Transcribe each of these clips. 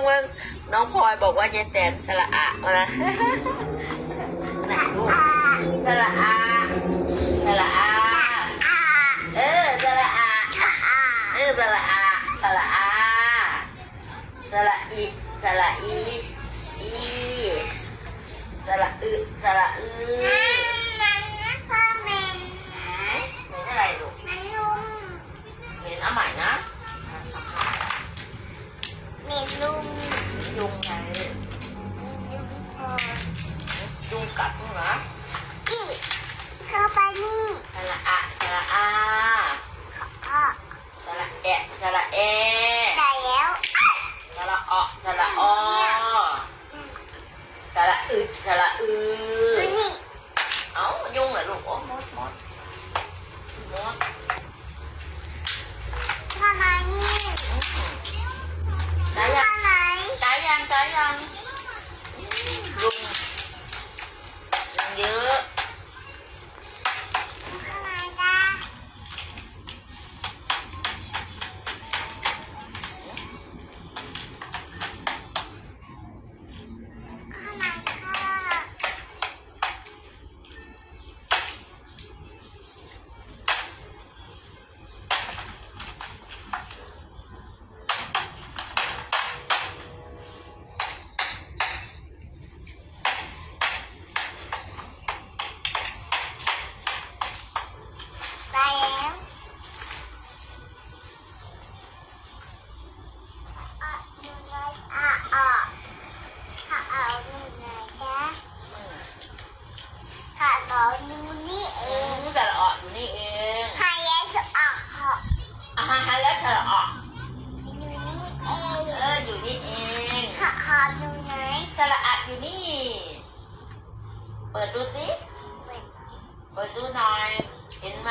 เมืองน้องพลอยบอกว่ายายแตนสระอะมานะไหนลูกสระอะสระอะเออสระอะเออสระอะสระอะสระอีสระอีอีสระอึสระอือ ลุงยุงไงยุงคอยุงกัดมั้งเหรอกี่เข้าไปนี่สระอะสระอาสระเอะสระเอได้แล้วสระออสระออสระอึดสระอึอเอ้ายุงเหรอลูกโอ้มดมดมดอืม ได้ยังได้ยั ระออกเอออยู่นี่เองสระอะอยู่นี่ เปิดดูสิ เปิดดูหน่อย เห็นไหม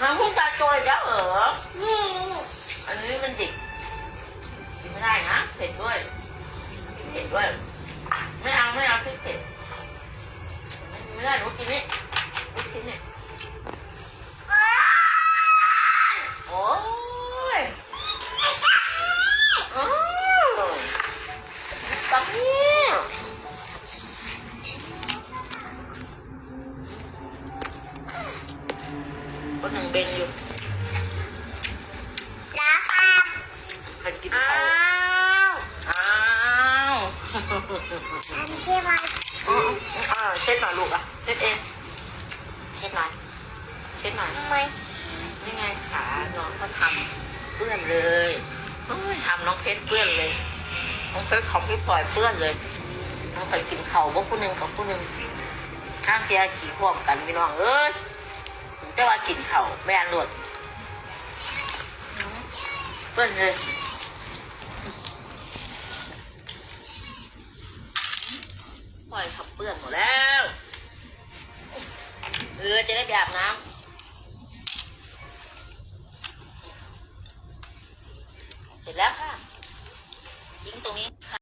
หาพุ่งตาโจยแล้วเหรออันนี้มันดิบกินไม่ได้นะเผ็ดด้วยเผ็ดด้วย คนหนึ่งเบนอยู่ใครกินข้าวอ้าวอ๋ออ่าเช็ดหน่อยลูกอะเช็ดเองเช็ดหน่อยเช็ดหน่อยนี่ไงขาน้องก็ทำเปื้อนเลยโอ้ยทำน้องเพชรเปื้อนเลย น้องเพชรของพี่ปล่อยเปื้อนเลย น้องไปกินเข่าวบ่ผู้หนึ่งกับผู้หนึ่งข้างเสียขี่พร้อมกันพี่น้องเอ้ย แต่ว่ากินเขาวแม่นหลดเปื้อนเลยปล่อยขับเปื้อนหมดแล้ว เออจะได้ไปอาบน้ำเสร็จแล้วค่ะทิ้งตรงนี้